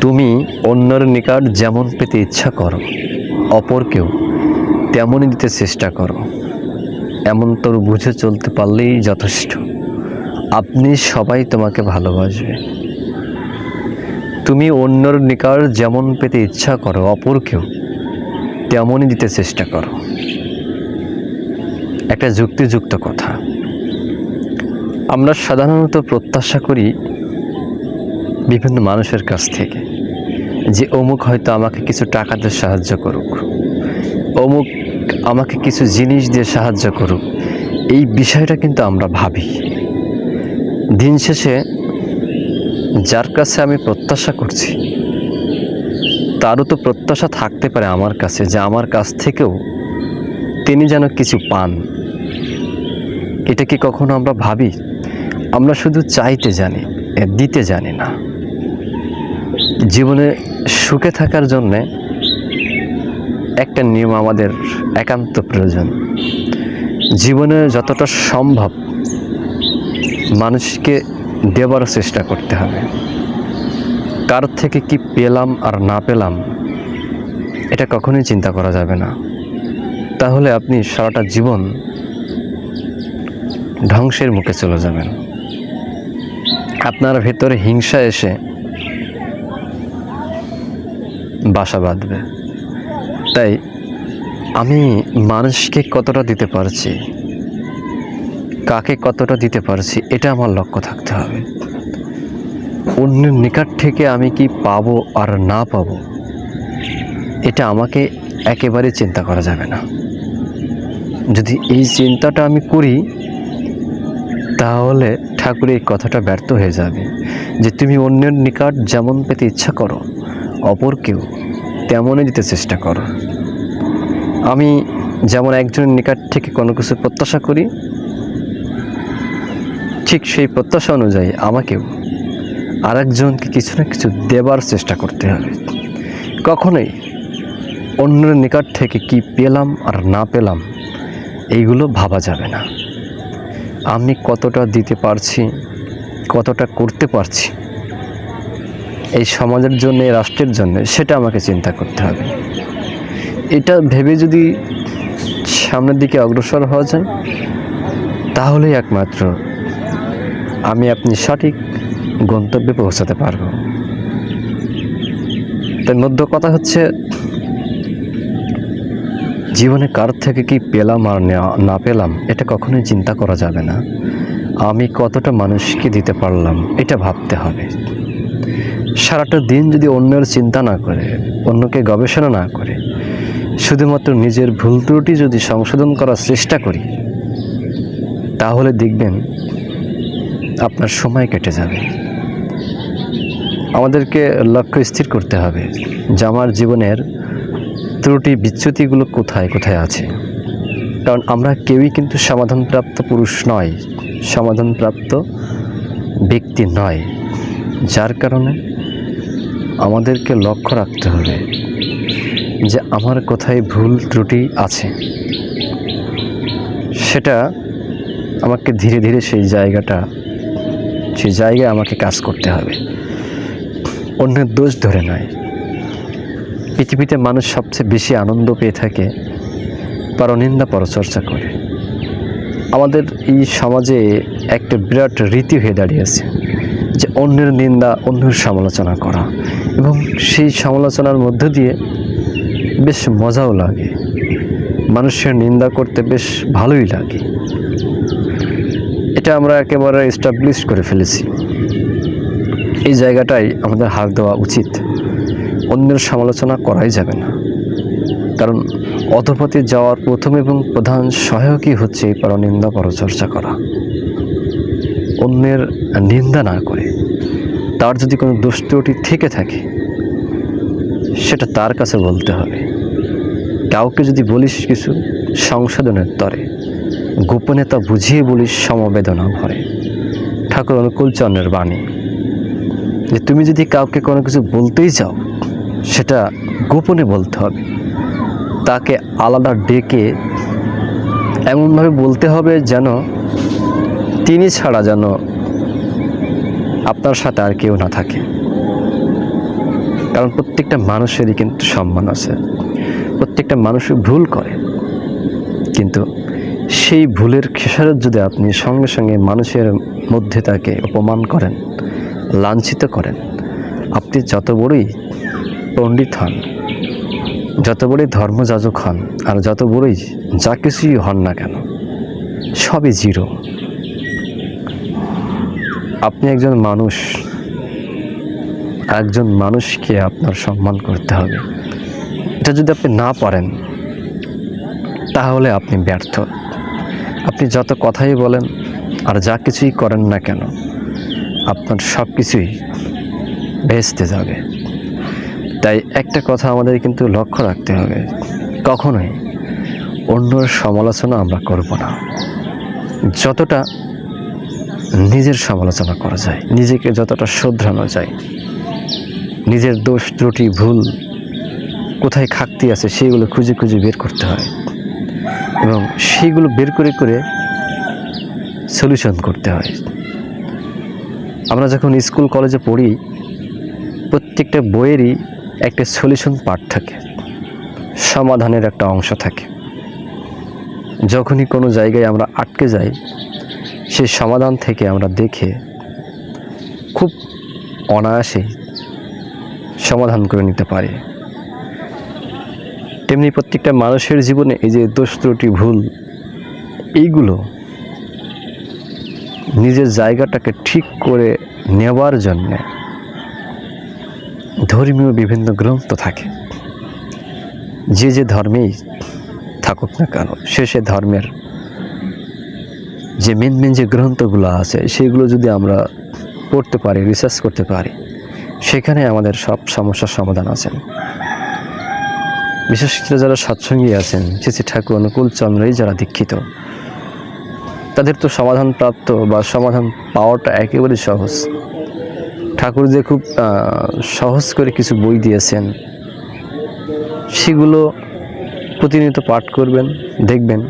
তুমি অন্যের নিকট যেমন পেতে ইচ্ছা করো, অপরকেও তেমনই দিতে চেষ্টা করো। এমন তোর বুঝে চলতে পারলেই যথেষ্ট। আপনি সবাই তোমাকে ভালোবাসবে। তুমি অন্যর নিকট যেমন পেতে ইচ্ছা করো, অপরকেও তেমনই দিতে চেষ্টা করো। একটা যুক্তিযুক্ত কথা। আমরা সাধারণত প্রত্যাশা করি বিভিন্ন মানুষের কাছ থেকে যে অমুক হয়তো আমাকে কিছু টাকা দিয়ে সাহায্য করুক, অমুক আমাকে কিছু জিনিস দিয়ে সাহায্য করুক, এই বিষয়টা কিন্তু আমরা ভাবি। দিন শেষে যার কাছে আমি প্রত্যাশা করছি, তারও তো প্রত্যাশা থাকতে পারে আমার কাছে যে আমার কাছ থেকেও তিনি যেন কিছু পান। এটা কি কখনো আমরা ভাবি? আমরা শুধু চাইতে জানি দিতে জানি না। জীবনে সুখে থাকার জন্যে একটা নিয়ম আমাদের একান্ত প্রয়োজন। জীবনে যতটা সম্ভব মানুষকে দেবার চেষ্টা করতে হবে। কার থেকে কি পেলাম আর না পেলাম, এটা কখনোই চিন্তা করা যাবে না। তাহলে আপনি সারাটা জীবন ধ্বংসের মুখে চলে যাবেন। আপনার ভেতরে হিংসা এসে বাসা বাঁধবে। তাই আমি মানুষকে কতটা দিতে পারছি, কাকে কতটা দিতে পারছি, এটা আমার লক্ষ্য থাকতে হবে। অন্যের নিকট থেকে আমি কি পাবো আর না পাবো, এটা আমাকে একেবারে চিন্তা করা যাবে না। যদি এই চিন্তাটা আমি করি, তাহলে ঠাকুর এই কথাটা ব্যর্থ হয়ে যাবে যে তুমি অন্যের নিকট যেমন পেতে ইচ্ছা করো অপরকেও তেমনই দিতে চেষ্টা করো। আমি যেমন একজনের নিকট থেকে কোনো কিছু প্রত্যাশা করি, ঠিক সেই প্রত্যাশা অনুযায়ী আমাকেও আরেকজনকে কিছু না কিছু দেবার চেষ্টা করতে হবে। কখনোই অন্যের নিকট থেকে কি পেলাম আর না পেলাম, এইগুলো ভাবা যাবে না। আমি কতটা দিতে পারছি, কতটা করতে পারছি এই সমাজের জন্য রাষ্ট্রের জন্য, সেটা আমাকে চিন্তা করতে হবে। এটা ভেবে যদি সামনের দিকে অগ্রসর হওয়া যায়, তাহলেই একমাত্র আমি আপনি সঠিক গন্তব্যে পৌঁছাতে পারব। তার মধ্য কথা হচ্ছে, জীবনে কার থেকে কি পেলাম আর না- না পেলাম, এটা কখনোই চিন্তা করা যাবে না। আমি কতটা মানুষকে দিতে পারলাম, এটা ভাবতে হবে। সারাটা দিন যদি অন্যের চিন্তা না করে, অন্যকে গবেষণা না করে, শুধুমাত্র নিজের ভুল ত্রুটি যদি সংশোধন করার চেষ্টা করি, তাহলে দেখবেন আপনার সময় কেটে যাবে। আমাদেরকে লক্ষ্য স্থির করতে হবে যে আমার জীবনের ত্রুটি বিচ্যুতিগুলো কোথায় কোথায় আছে। কারণ আমরা কেউই কিন্তু সমাধানপ্রাপ্ত পুরুষ নয়, সমাধানপ্রাপ্ত ব্যক্তি নয়। যার কারণে আমাদেরকে লক্ষ্য রাখতে হবে যে আমার কোথায় ভুল ত্রুটি আছে। সেটা আমাকে ধীরে ধীরে সেই জায়গাটা, সেই জায়গায় আমাকে কাজ করতে হবে। অন্যের দোষ ধরে নয়। পৃথিবীতে মানুষ সবচেয়ে বেশি আনন্দ পেয়ে থাকে পরনিন্দা পরচর্চা করে। আমাদের এই সমাজে একটা বিরাট রীতি হয়ে দাঁড়িয়েছে যে অন্যের নিন্দা, অন্যের সমালোচনা করা। এবং সেই সমালোচনার মধ্য দিয়ে বেশ মজাও লাগে। মানুষের নিন্দা করতে বেশ ভালোই লাগে। এটা আমরা একেবারে এস্টাবলিশ করে ফেলেছি। এই জায়গাটাই আমাদের হার দেওয়া উচিত। অন্যের সমালোচনা করাই যাবে না। কারণ অধপতি যাওয়ার প্রথম এবং প্রধান সহায়কই হচ্ছে এই পরনিন্দা পরচর্চা করা। অন্যের নিন্দা না করে তার যদি কোনো দোষ ত্রুটি থেকে থাকে সেটা তার কাছে বলতে হবে। কাউকে যদি বলিস কিছু সংশোধনের তরে, গোপনে তা বুঝিয়ে বলিস সমবেদনা ভরে। ঠাকুর অনুকূলচন্দ্রের বাণী। যে তুমি যদি কাউকে কোনো কিছু বলতেই চাও, সেটা গোপনে বলতে হবে। তাকে আলাদা ডেকে এমনভাবে বলতে হবে যেন তিনি ছাড়া যেন আপনার সাথে আর কেউ না থাকে। কারণ প্রত্যেকটা মানুষেরই কিন্তু সম্মান আছে। প্রত্যেকটা মানুষ ভুল করে। কিন্তু সেই ভুলের খেসারত যদি আপনি সঙ্গে সঙ্গে মানুষের মধ্যে তাকে অপমান করেন, লাঞ্ছিত করেন, আপনি যত বড়ই পণ্ডিত হন, যত বড়ই ধর্মযাজক হন, আর যত বড়ই যা কিছুই হন না কেন, সবই জিরো। আপনি একজন মানুষ একজন মানুষকে আপনার সম্মান করতে হবে। এটা যদি আপনি না পারেন, তাহলে আপনি ব্যর্থ। আপনি যত কথাই বলেন আর যা কিছুই করেন না কেন, আপনার সব কিছুই ভেস্তে যাবে। তাই একটা কথা আমাদের কিন্তু লক্ষ্য রাখতে হবে, কখনোই অন্যর সমালোচনা আমরা করব না। যতটা নিজের সমালোচনা করা যায়, নিজেকে যতটা শোধরানো যায় নিজের দোষ, ত্রুটি, ভুল কোথায় খাকতি আছে সেগুলো খুঁজে খুঁজে বের করতে হয় এবং সেইগুলো বের করে করে সলিউশন করতে হয়। আমরা যখন স্কুল কলেজে পড়ি, প্রত্যেকটা বইয়েরই একটা সলিউশন পার্ট থাকে, সমাধানের একটা অংশ থাকে। যখনই কোনো জায়গায় আমরা আটকে যাই, সেই সমাধান থেকে আমরা দেখে খুব অনায়াসে সমাধান করে নিতে পারি। তেমনি প্রত্যেকটা মানুষের জীবনে এই যে দোষ ত্রুটি, ভুল, এইগুলো নিজের জায়গাটাকে ঠিক করে নেওয়ার জন্যে ধর্মীয় বিভিন্ন গ্রন্থ থাকে। যে যে ধর্মেই থাকুক না কেন, সে সে ধর্মের যে মেন মেন যে গ্রন্থগুলো আছে, সেগুলো যদি আমরা পড়তে পারি রিসার্চ করতে পারি সেখানে আমাদের সব সমস্যার সমাধান আছে। বিশেষ করে যারা সৎসঙ্গী আছেন শ্রী ঠাকুর, অনুকূল চন্দ্রই যারা দীক্ষিত, তাদের তো সমাধান প্রাপ্ত বা সমাধান পাওয়াটা একেবারে সহজ। ঠাকুর যে খুব সহজ করে কিছু বই দিয়েছেন, সেগুলো প্রতিনিয়ত পাঠ করবেন, দেখবেন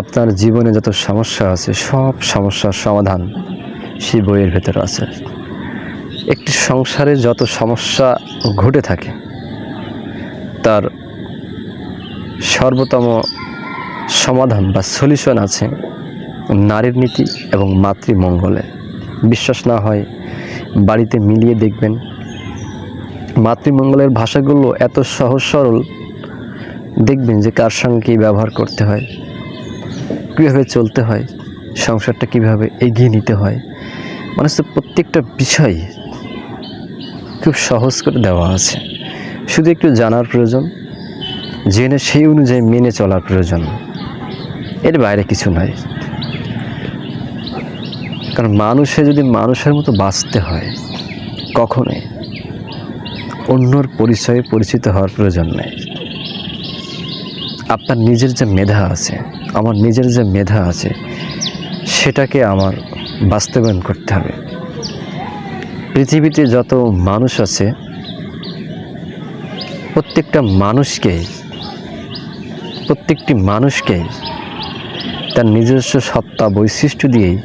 আপনার জীবনে যত সমস্যা আছে, সব সমস্যার সমাধান সেই বইয়ের ভেতরে আছে। একটি সংসারে যত সমস্যা ঘটে থাকে, তার সর্বোত্তম সমাধান বা সলিউশন আছে নারীর নীতি এবং মাতৃমঙ্গলে। বিশ্বাস না হয় বাড়িতে মিলিয়ে দেখবেন। মাতৃমঙ্গলের ভাষাগুলো এত সহজ সরল, দেখবেন যে কার সঙ্গে কী ব্যবহার করতে হয়, কীভাবে চলতে হয়, সংসারটা কীভাবে এগিয়ে নিতে হয়। মানে প্রত্যেকটা বিষয় খুব সহজ করে দেওয়া আছে। শুধু একটু জানার প্রয়োজন, জেনে সেই অনুযায়ী মেনে চলার প্রয়োজন। এর বাইরে কিছু নয় কারণ মানুষে যদি মানুষের মতো বাঁচতে হয়, কখনোই অন্যর পরিচয়ে পরিচিত হওয়ার প্রয়োজন নেই। আপনার নিজের যে মেধা আছে, আমার নিজের যে মেধা আছে, সেটাকে আমার বাস্তবায়ন করতে হবে। পৃথিবীতে যত মানুষ আছে, প্রত্যেকটা মানুষকে, প্রত্যেকটি মানুষকে তার নিজস্ব সত্তা বৈশিষ্ট্য দিয়েই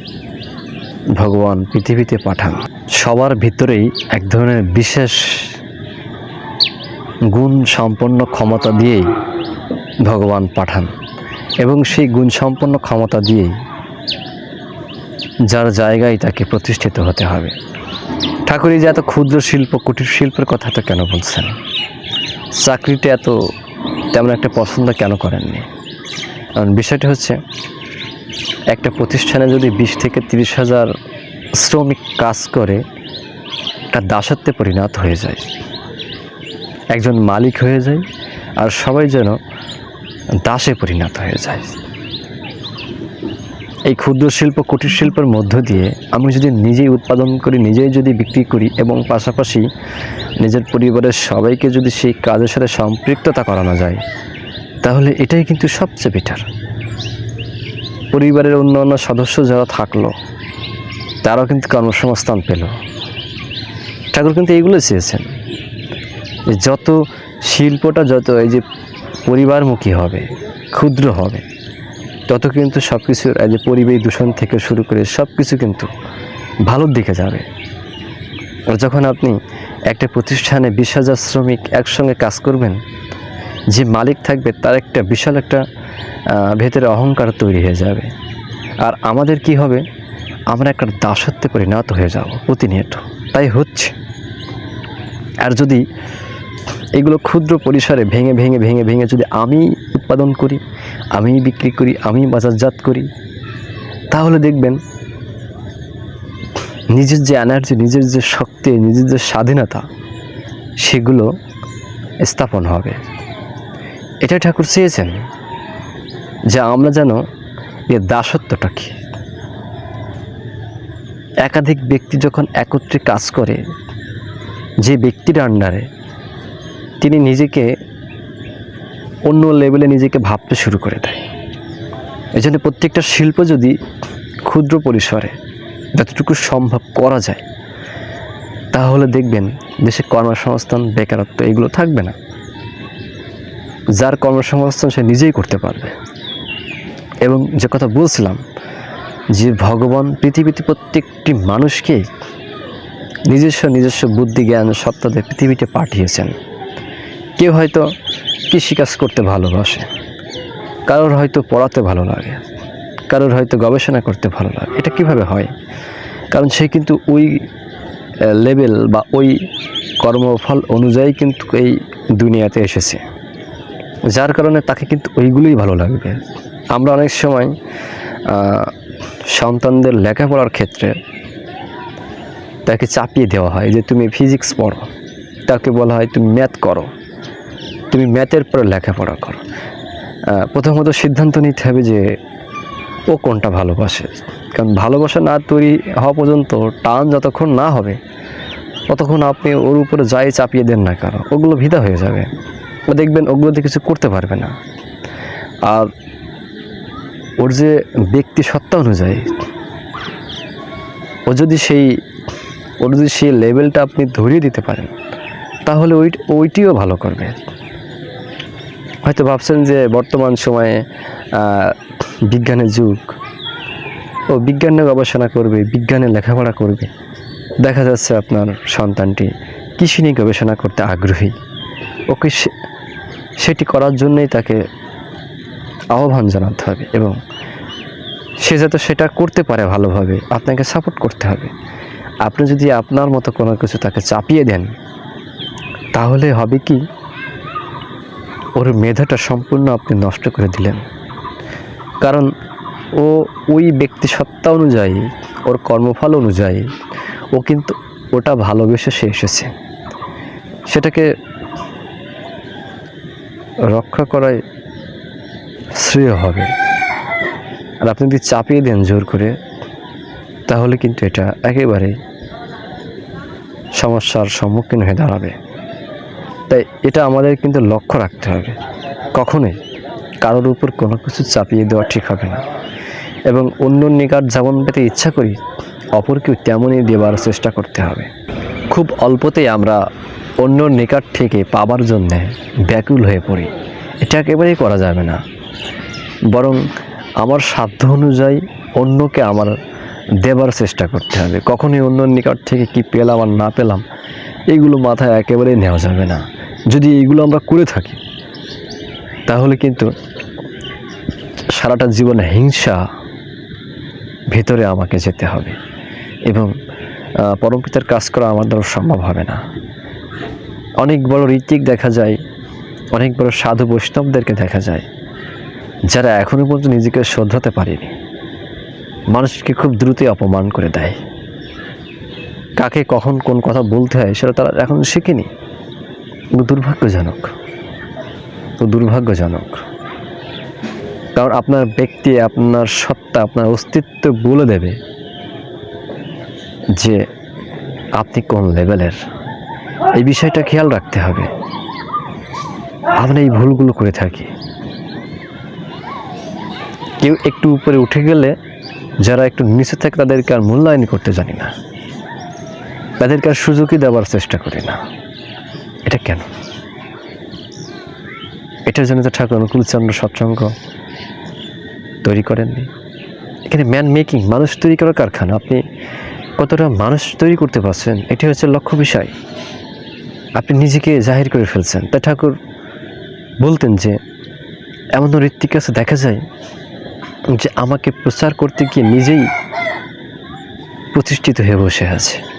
ভগবান পৃথিবীতে পাঠান। সবার ভিতরেই এক ধরনের বিশেষ গুণ সম্পন্ন ক্ষমতা দিয়েই ভগবান পাঠান এবং সেই গুণ সম্পন্ন ক্ষমতা দিয়েই যার জায়গায় তাকে প্রতিষ্ঠিত হতে হবে। ঠাকুর যে এত ক্ষুদ্র শিল্প, কুটির শিল্পের কথাটা কেন বলছেন? চাকরিটা এত তেমন একটা পছন্দ কেন করেননি? কারণ বিষয়টা হচ্ছে, একটা প্রতিষ্ঠানে যদি বিশ থেকে তিরিশ হাজার শ্রমিক কাজ করে, তার দাসত্বে পরিণত হয়ে যায়। একজন মালিক হয়ে যায়, আর সবাই যেন দাসে পরিণত হয়ে যায়। এই ক্ষুদ্র শিল্প, কুটির শিল্পের মধ্য দিয়ে আমি যদি নিজেই উৎপাদন করি, নিজেই যদি বিক্রি করি এবং পাশাপাশি নিজের পরিবারের সবাইকে যদি সেই কাজের সাথে সম্পৃক্ততা করানো যায়, তাহলে এটাই কিন্তু সবচেয়ে বেটার পরিবারের অন্য অন্য সদস্য যারা থাকল, তারাও কিন্তু কর্মসংস্থান পেল। ঠাকুর কিন্তু এইগুলো চেয়েছেন যত শিল্পটা, যত এই যে পরিবারমুখী হবে, ক্ষুদ্র হবে তত কিন্তু সব কিছুর যে পরিবেশ দূষণ থেকে শুরু করে সব কিছু কিন্তু ভালোর দিকে যাবে। আর যখন আপনি একটা প্রতিষ্ঠানে বিশ হাজার শ্রমিক একসঙ্গে কাজ করবেন, যে মালিক থাকবে তার একটা বিশাল একটা ভেতরে অহংকার তৈরি হয়ে যাবে। আর আমাদের কি হবে? আমরা একটা দাসত্বে পরিণত হয়ে যাব প্রতিনিয়ত। তাই হচ্ছে। আর যদি এগুলো ক্ষুদ্র পরিসরে ভেঙে ভেঙে ভেঙে ভেঙে যদি আমি উৎপাদন করি আমি বিক্রি করি আমি বাজারজাত করি। তাহলে দেখবেন, নিজের যে এনার্জি নিজের যে শক্তি, নিজের যে স্বাধীনতা, সেগুলো স্থাপন হবে। এটা ঠাকুর চেয়েছেন যে আমরা যেন এর দাসত্বটা কি। একাধিক ব্যক্তি যখন একত্রে কাজ করে, যে ব্যক্তির আন্ডারে তিনি নিজেকে অন্য লেভেলে নিজেকে ভাবতে শুরু করে দেয়। এই জন্য প্রত্যেকটা শিল্প যদি ক্ষুদ্র পরিসরে যতটুকু সম্ভব করা যায়, তাহলে দেখবেন দেশে কর্মসংস্থান, বেকারত্ব এগুলো থাকবে না। যার কর্মসংস্থান সে নিজেই করতে পারবে। এবং যে কথা বলছিলাম যে ভগবান পৃথিবীতে প্রত্যেকটি মানুষকে নিজস্ব নিজস্ব বুদ্ধি, জ্ঞান সত্তাদের পৃথিবীতে পাঠিয়েছেন। কেউ হয়তো কৃষিকাজ করতে ভালোবাসে। কারোর হয়তো পড়াতে ভালো লাগে, কারোর হয়তো গবেষণা করতে ভালো লাগে। এটা কীভাবে হয়? কারণ সে কিন্তু ওই লেভেল বা ওই কর্মফল অনুযায়ী কিন্তু এই দুনিয়াতে এসেছে। যার কারণে তাকে কিন্তু ওইগুলোই ভালো লাগবে। আমরা অনেক সময় সন্তানদের লেখাপড়ার ক্ষেত্রে তাকে চাপিয়ে দেওয়া হয় যে, তুমি ফিজিক্স পড়ো। তাকে বলা হয়, তুমি ম্যাথ করো। তুমি ম্যাথের পরে লেখাপড়া করো। প্রথমত সিদ্ধান্ত নিতে হবে যে ও কোনটা ভালোবাসে। কারণ ভালোবাসা না তৈরি হওয়া পর্যন্ত টান যতক্ষণ না হবে, ততক্ষণ আপনি ওর উপরে যাই চাপিয়ে দেন না কারও ওগুলো ভিদা হয়ে যাবে। ও দেখবেন ওগুলোতে কিছু করতে পারবে না। আর ওর যে ব্যক্তি সত্তা অনুযায়ী, ও যদি সেই, ওর যদি সেই লেভেলটা আপনি ধরিয়ে দিতে পারেন, তাহলে ওই, ওইটিও ভালো করবে। হয়তো ভাবছেন যে বর্তমান সময়ে বিজ্ঞানের যুগ। ও বিজ্ঞানে গবেষণা করবে, বিজ্ঞানে লেখাপড়া করবে। দেখা যাচ্ছে আপনার সন্তানটি কৃষি নিয়ে গবেষণা করতে আগ্রহী। ওকে সেটি করার জন্যই তাকে আহ্বান জানাতে হবে এবং সে যাতে সেটা করতে পারে ভালোভাবে, আপনাকে সাপোর্ট করতে হবে। আপনি যদি আপনার মতো কোনো কিছু তাকে চাপিয়ে দেন, তাহলে হবে কি? ওর মেধাটা সম্পূর্ণ আপনি নষ্ট করে দিলেন। কারণ ও ওই ব্যক্তি সত্তা অনুযায়ী, ওর কর্মফল অনুযায়ী, ও কিন্তু ওটা ভালোবেসে সে এসেছে। সেটাকে রক্ষা করাই শ্রেয় হবে। আর আপনি যদি চাপিয়ে দেন জোর করে, তাহলে কিন্তু এটা একেবারে সমস্যার সম্মুখীন হয়ে দাঁড়াবে। তাই এটা আমাদের কিন্তু লক্ষ্য রাখতে হবে। কখনোই কারোর উপর কোনো কিছু চাপিয়ে দেওয়া ঠিক হবে না। এবং অন্য নিকট যেমন পেতে ইচ্ছা করি, অপরকেও তেমনই দেওয়ার চেষ্টা করতে হবে। খুব অল্পতেই আমরা অন্য নিকট থেকে পাবার জন্যে ব্যাকুল হয়ে পড়ি। এটা একেবারেই করা যাবে না। বরং আমার সাধ্য অনুযায়ী অন্যকে আমার দেবার চেষ্টা করতে হবে। কখনই অন্য নিকট থেকে কি পেলাম আর না পেলাম এইগুলো মাথায় একেবারেই নেওয়া যাবে না। যদি এইগুলো আমরা করে থাকি, তাহলে কিন্তু সারাটা জীবনে হিংসা ভেতরে আমাকে যেতে হবে এবং পরমপিতার কাজ করা আমার দ্বারা সম্ভব হবে না। অনেক বড় ঋত্বিক দেখা যায়, অনেক বড় সাধু বৈষ্ণবদেরকে দেখা যায়, যারা এখনও পর্যন্ত নিজেকে শোধরাতে পারেনি। মানুষকে খুব দ্রুতই অপমান করে দেয়। কাকে কখন কোন কথা বলতে হয়, সেটা তারা এখন শেখেনি। কিন্তু দুর্ভাগ্যজনক। তো দুর্ভাগ্যজনক। কারণ আপনার ব্যক্তি, আপনার সত্তা, আপনার অস্তিত্ব বলে দেবে যে আপনি কোন লেভেলের। এই বিষয়টা খেয়াল রাখতে হবে। আমরা এই ভুলগুলো করে থাকি। কেউ একটু উপরে উঠে গেলে যারা একটু নিচে থাকে তাদেরকে আর মূল্যায়ন করতে জানি না। তাদেরকে আর সুযোগই দেওয়ার চেষ্টা করি না। এটা কেন? এটার জন্য তো ঠাকুর অনুকূলচন্দ্র সৎসঙ্গ তৈরি করেননি। এখানে ম্যান মেকিং মানুষ তৈরি করার কারখানা। আপনি কতটা মানুষ তৈরি করতে পারছেন, এটি হচ্ছে লক্ষ্য বিষয়। আপনি নিজেকে জাহির করে ফেলছেন। তাই ঠাকুর বলতেন যে, এমন ঋত্বিক কাছে দেখা যায় যে আমাকে প্রচার করতে গিয়ে নিজেই প্রতিষ্ঠিত হয়ে বসে আছে।